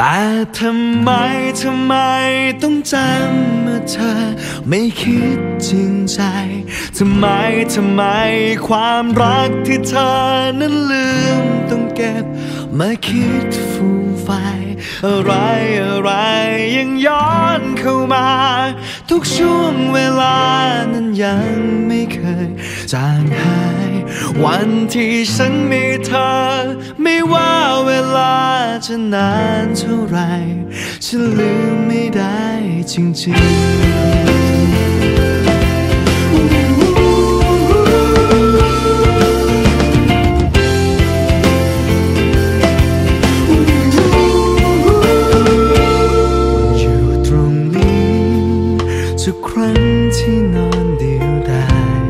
แต่ทำไม ทำไมต้องจำเมื่อเธอ ไม่คิดจริงใจ ทำไม ทำไมความรักที่เธอนั้นลืมต้องเก็บ มาคิดฟูมไฟ อะไรอะไรยังย้อนเข้ามา ทุกช่วงเวลานั้นยังไม่เคยจางหาย วันที่ฉันมีเธอไม่ว่าเวลา จะนานเท่าไรฉันลืมไม่ได้จริงๆอยู่ตรงนี้ทุกครั้งที่นอนเดียวดาย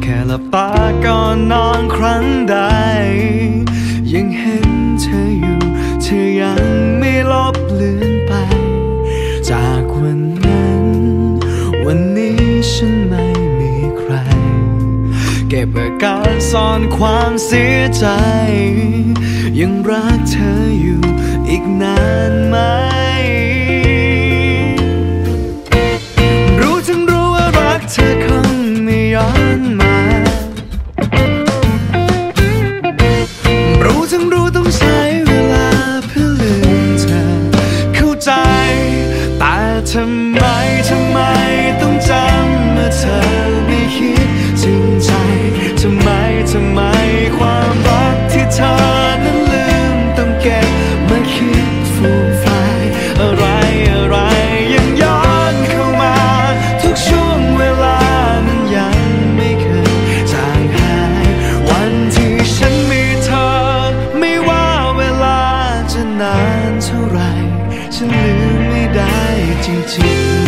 แค่ลับตาก่อนนอนครั้งใด ยังเห็นเธออยู่ อยังไม่ลบเลือนไป จากวันนั้น วันนี้ฉันไม่มีใคร เก็บอาการซ่อนความเสียใจ ยังรักเธออยู่อีกนานไหม ฟูมไฟอะไรอะไรยังย้อนเข้ามา ทุกช่วงเวลานั้นยังไม่เคยจางหาย วันที่ฉันมีเธอ ไม่ว่าเวลาจะนานเท่าไหรฉันลืมไม่ได้จริง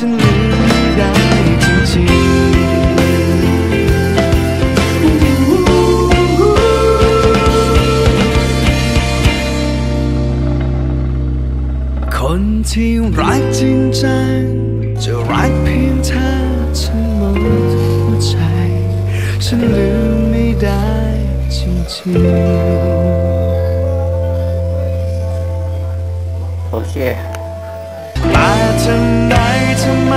ฉันลืมได้จริงๆคนที่รักจริงจังจะรักเพียงเธอทั้งหมดหัวใจ ฉันลืมไม่ได้จริงๆ โอเค แต่ทำไมทำไม